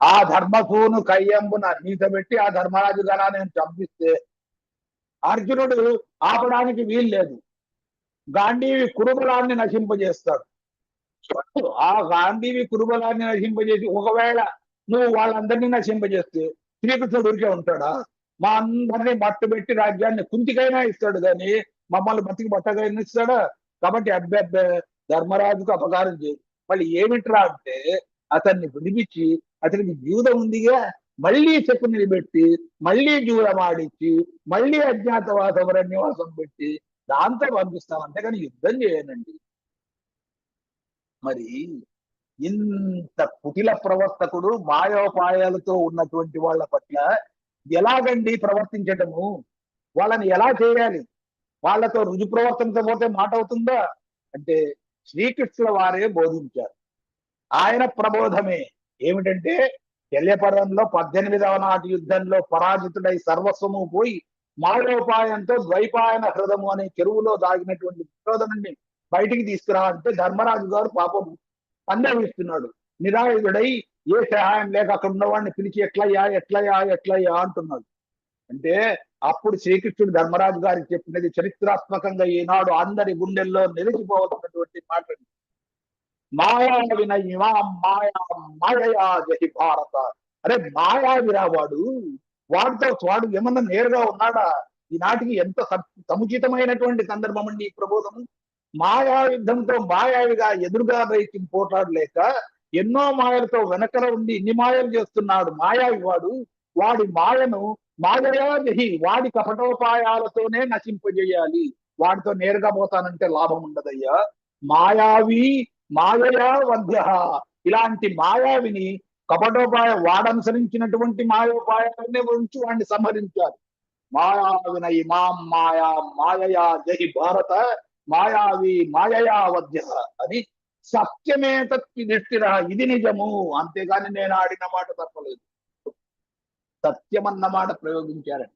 ఆ ధర్మసూను కయ్యంబున నీతబెట్టి ఆ ధర్మరాజు గణాన్ని చంపిస్తే అర్జునుడు ఆపడానికి వీలు లేదు గాంధీవి కురుబలాన్ని నశింపజేస్తాడు. ఆ గాంధీవి కురుబలాన్ని నశింపజేసి ఒకవేళ నువ్వు వాళ్ళందరినీ నశింపజేస్తే శ్రీకృష్ణుడు ఊరికే ఉంటాడా? మా అందరినీ మట్టు పెట్టి రాజ్యాన్ని కుంతికైనా ఇస్తాడు కానీ మమ్మల్ని బతికి బట్టగైనా ఇస్తాడా? కాబట్టి అభ్యర్థ ధర్మరాజుకు అపకారం చేయి. మళ్ళీ ఏమిట్రా అంటే అతన్ని విడిపించి అతనికి జీవితం ఉందిగా. మళ్ళీ చెప్పు నిలబెట్టి మళ్ళీ జూలం ఆడించి మళ్ళీ అజ్ఞాతవాస వరణ్యవాసం పెట్టి దాంతో పంపిస్తాం. అంతేగాని యుద్ధం చేయనండి. మరి ఇంత కుటిల ప్రవర్తకుడు మాయోపాయాలతో ఉన్నటువంటి వాళ్ళ పట్ల ఎలాగండి ప్రవర్తించటము? వాళ్ళని ఎలా చేయాలి? వాళ్ళతో రుజు ప్రవర్తనతో పోతే మాట అవుతుందా? అంటే శ్రీకృష్ణుల వారే బోధించారు. ఆయన ప్రబోధమే. ఏమిటంటే శల్యపరంలో పద్దెనిమిదవ నాటి యుద్ధంలో పరాజితుడై సర్వస్వము పోయి మాయోపాయంతో ద్వైపాయన హృదము అనే చెరువులో దాగినటువంటి దుర్యోధనుడిని బయటికి తీసుకురా అంటే ధర్మరాజు గారు పాపం అందవిస్తున్నాడు నిరాయుధుడై ఏ సహాయం లేక అక్కడ ఉన్నవాడిని పిలిచి ఎట్లయ్యా ఎట్లయ్యా ఎట్లయ్యా అంటున్నాడు. అంటే అప్పుడు శ్రీకృష్ణుడు ధర్మరాజు గారికి చెప్పినది చరిత్రాత్మకంగా ఈనాడు అందరి గుండెల్లో నిలిచిపోవలసినటువంటి మాట మాయా వినయమా మాయా మాయయా జహి భారత. అరే మాయావిరా వాడు? వాడితో వాడు ఏమన్నా నేరుగా ఉన్నాడా? ఈనాటికి ఎంత సముచితమైనటువంటి సందర్భం అండి ఈ ప్రబోధము. మాయా యుద్ధంతో మాయావిగా ఎదురుగా రైకి పోట్లాడలేక ఎన్నో మాయలతో వెనకల ఉండి ఇన్ని మాయలు చేస్తున్నాడు మాయావి వాడు. వాడి మాయను మాయయా జహి వాడి కపటోపాయాలతోనే నశింపజేయాలి. వాడితో నేరుగా పోతానంటే లాభం ఉండదయ్యా. మాయావి మాయయా వధ్య ఇలాంటి మాయావిని కపటోపాయ వాడనుసరించినటువంటి మాయోపాయాన్ని ఉంచి వాడిని సంహరించారు మాయావిన ఇమాం మాయా మాయయా జహి భారత మాయావి మాయయా వధ్య అని సత్యమే తత్విధిష్ఠిర ఇది నిజము. అంతేగాని నేను ఆడిన మాట తప్పలేదు. సత్యం అన్న మాట ప్రయోగించారని.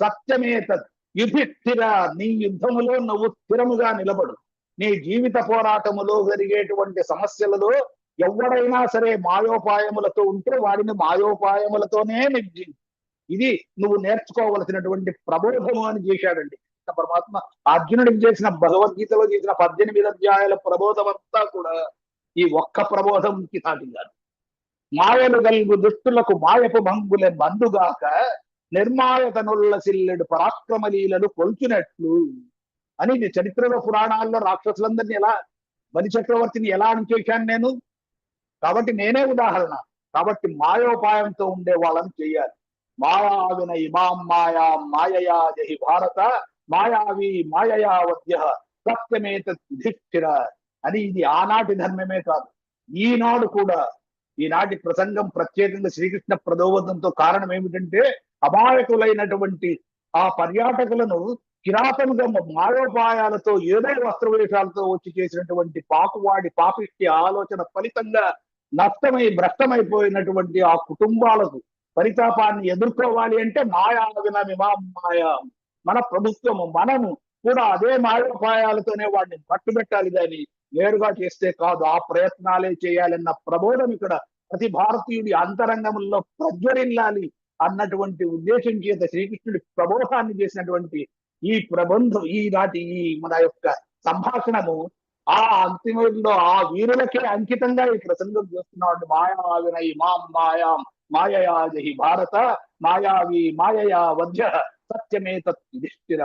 సత్యమే తత్ యుధిష్ఠిర. నీ యుద్ధములో నువ్వు స్థిరముగా నిలబడు. నీ జీవిత పోరాటములో జరిగేటువంటి సమస్యలలో ఎవడైనా సరే మాయోపాయములతో ఉంటే వాడిని మాయోపాయములతోనే నిర్జీ ఇది నువ్వు నేర్చుకోవలసినటువంటి ప్రబోధము అని చేశాడండి. పరమాత్మ అర్జునుడికి చేసిన? భగవద్గీతలో చేసిన పద్దెనిమిది అధ్యాయాల ప్రబోధం అంతా కూడా ఈ ఒక్క ప్రబోధంకి సాటించారు మాయలు గల్గు దుష్టులకు మాయపు భంగులే బందుగాక నిర్మాయతనుల్ల సిల్లెడు పరాక్రమలీలను కొల్చినట్లు అని చరిత్రలో పురాణాల్లో రాక్షసులందరినీ ఎలా బలి చక్రవర్తిని ఎలా అణిచేశాను నేను? కాబట్టి నేనే ఉదాహరణ. కాబట్టి మాయోపాయంతో ఉండే వాళ్ళని చేయాలి. మాయావిన ఇమాం మాయా మాయయా జహి భారత మాయావి మాయయా వద్య సత్యమేత యుధిష్ఠిర అని ఇది ఆనాటి ధర్మమే కాదు. ఈనాడు కూడా ఈనాటి ప్రసంగం ప్రత్యేకంగా శ్రీకృష్ణ ప్రదోవదంతో కారణం ఏమిటంటే అమాయకులైనటువంటి ఆ పర్యాటకులను కిరాతనుగా మాయోపాయాలతో ఏదో వస్త్రవేషాలతో వచ్చి చేసినటువంటి పాకువాడి పాపిష్టి ఆలోచన ఫలితంగా నష్టమై భ్రష్టమైపోయినటువంటి ఆ కుటుంబాలకు పరితాపాన్ని ఎదుర్కోవాలి అంటే మాయా వినమిమా మాయా మన ప్రభుత్వము మనము కూడా అదే మాయోపాయాలతోనే వాడిని పట్టుబెట్టాలి కానీ నేరుగా చేస్తే కాదు. ఆ ప్రయత్నాలే చేయాలన్న ప్రబోధం ఇక్కడ ప్రతి భారతీయుడి అంతరంగంలో ప్రజ్వరిల్లాలి అన్నటువంటి ఉద్దేశం చేత శ్రీకృష్ణుడి ప్రబోధాన్ని చేసినటువంటి ఈ ప్రబంధం ఈ నాటి ఈ మన యొక్క సంభాషణము ఆ అంతిమంలో ఆ వీరులకే అంకితంగా ఈ ప్రసంగం చేస్తున్నాడు. మాయావినై మాం మాయాం మాయయా జహి భారత మాయావి మాయయా వధ్య సత్యమే తత్ యుధిష్ఠిర.